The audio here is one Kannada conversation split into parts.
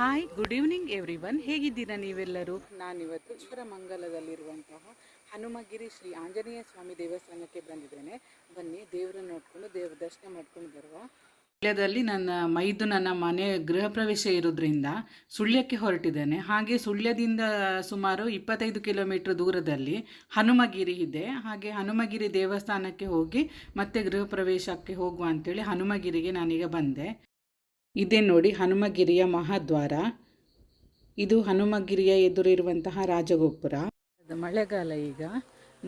Hi good evening everyone ಹೇಗಿದ್ದೀರಾ ನೀವೆಲ್ಲರೂ? ನಾನಿವತ್ತು ಈಶ್ವರಮಂಗಲದಲ್ಲಿರುವಂತಹ ಹನುಮಗಿರಿ ಶ್ರೀ ಆಂಜನೇಯ ಸ್ವಾಮಿ ದೇವಸ್ಥಾನಕ್ಕೆ ಬಂದಿದ್ದೇನೆ. ಬನ್ನಿ ದೇವರನ್ನ ನೋಡ್ಕೊಂಡು ದೇವ್ರ ದರ್ಶನ ಮಾಡ್ಕೊಂಡು ಬರುವ. ಸುಳ್ಯದಲ್ಲಿ ನನ್ನ ಮೈದು ನನ್ನ ಮನೆ ಗೃಹ ಪ್ರವೇಶ ಇರೋದ್ರಿಂದ ಸುಳ್ಯಕ್ಕೆ ಹೊರಟಿದ್ದೇನೆ. ಹಾಗೆ ಸುಳ್ಯದಿಂದ ಸುಮಾರು ಇಪ್ಪತ್ತೈದು ಕಿಲೋಮೀಟರ್ ದೂರದಲ್ಲಿ ಹನುಮಗಿರಿ ಇದೆ. ಹಾಗೆ ಹನುಮಗಿರಿ ದೇವಸ್ಥಾನಕ್ಕೆ ಹೋಗಿ ಮತ್ತೆ ಗೃಹ ಪ್ರವೇಶಕ್ಕೆ ಹೋಗುವ ಅಂತೇಳಿ ಹನುಮಗಿರಿಗೆ ನಾನೀಗ ಬಂದೆ. ಇದೇ ನೋಡಿ ಹನುಮಗಿರಿಯ ಮಹಾದ್ವಾರ. ಇದು ಹನುಮಗಿರಿಯ ಎದುರಿರುವಂತಹ ರಾಜಗೋಪುರ. ಮಳೆಗಾಲ ಈಗ.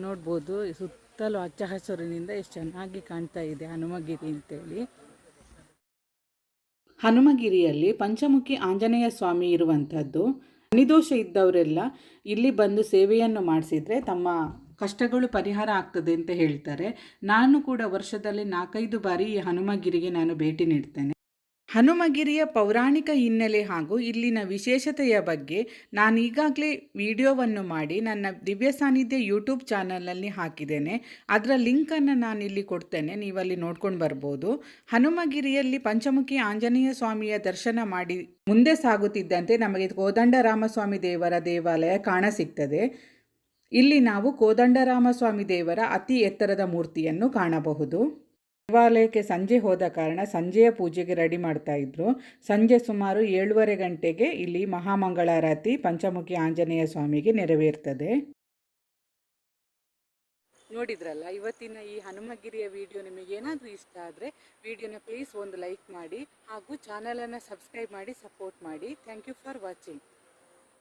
ನೋಡ್ಬೋದು ಸುತ್ತಲೂ ಹಚ್ಚ ಹಸಿರಿನಿಂದ ಎಷ್ಟು ಚೆನ್ನಾಗಿ ಕಾಣ್ತಾ ಇದೆ ಹನುಮಗಿರಿ ಅಂತೇಳಿ. ಹನುಮಗಿರಿಯಲ್ಲಿ ಪಂಚಮುಖಿ ಆಂಜನೇಯ ಸ್ವಾಮಿ ಇರುವಂಥದ್ದು. ಅನಿದೋಷ ಇದ್ದವರೆಲ್ಲ ಇಲ್ಲಿ ಬಂದು ಸೇವೆಯನ್ನು ಮಾಡಿಸಿದರೆ ತಮ್ಮ ಕಷ್ಟಗಳು ಪರಿಹಾರ ಆಗ್ತದೆ ಅಂತ ಹೇಳ್ತಾರೆ. ನಾನು ಕೂಡ ವರ್ಷದಲ್ಲಿ ನಾಲ್ಕೈದು ಬಾರಿ ಈ ಹನುಮಗಿರಿಗೆ ನಾನು ಭೇಟಿ ನೀಡ್ತೇನೆ. ಹನುಮಗಿರಿಯ ಪೌರಾಣಿಕ ಹಿನ್ನೆಲೆ ಹಾಗೂ ಇಲ್ಲಿನ ವಿಶೇಷತೆಯ ಬಗ್ಗೆ ನಾನು ಈಗಾಗಲೇ ವಿಡಿಯೋವನ್ನು ಮಾಡಿ ನನ್ನ ದಿವ್ಯ ಸಾನ್ನಿಧ್ಯ ಯೂಟ್ಯೂಬ್ ಚಾನಲಲ್ಲಿ ಹಾಕಿದ್ದೇನೆ. ಅದರ ಲಿಂಕನ್ನು ನಾನು ಇಲ್ಲಿ ಕೊಡ್ತೇನೆ, ನೀವಲ್ಲಿ ನೋಡ್ಕೊಂಡು ಬರ್ಬೋದು. ಹನುಮಗಿರಿಯಲ್ಲಿ ಪಂಚಮುಖಿ ಆಂಜನೇಯ ಸ್ವಾಮಿಯ ದರ್ಶನ ಮಾಡಿ ಮುಂದೆ ಸಾಗುತ್ತಿದ್ದಂತೆ ನಮಗೆ ಕೋದಂಡರಾಮಸ್ವಾಮಿ ದೇವರ ದೇವಾಲಯ ಕಾಣ ಸಿಗ್ತದೆ. ಇಲ್ಲಿ ನಾವು ಕೋದಂಡರಾಮಸ್ವಾಮಿ ದೇವರ ಅತಿ ಎತ್ತರದ ಮೂರ್ತಿಯನ್ನು ಕಾಣಬಹುದು. ದೇವಾಲಯಕ್ಕೆ ಸಂಜೆ ಹೋದ ಕಾರಣ ಸಂಜೆಯ ಪೂಜೆಗೆ ರೆಡಿ ಮಾಡ್ತಾ ಇದ್ರು. ಸಂಜೆ ಸುಮಾರು ಏಳುವರೆ ಗಂಟೆಗೆ ಇಲ್ಲಿ ಮಹಾಮಂಗಳಾರತಿ ಪಂಚಮುಖಿ ಆಂಜನೇಯ ಸ್ವಾಮಿಗೆ ನೆರವೇರ್ತದೆ. ನೋಡಿದ್ರಲ್ಲ, ಇವತ್ತಿನ ಈ ಹನುಮಗಿರಿಯ ವಿಡಿಯೋ ನಿಮಗೇನಾದರೂ ಇಷ್ಟ ಆದರೆ ವಿಡಿಯೋನ ಪ್ಲೀಸ್ ಒಂದು ಲೈಕ್ ಮಾಡಿ ಹಾಗೂ ಚಾನಲನ್ನು ಸಬ್ಸ್ಕ್ರೈಬ್ ಮಾಡಿ ಸಪೋರ್ಟ್ ಮಾಡಿ. Thank you for watching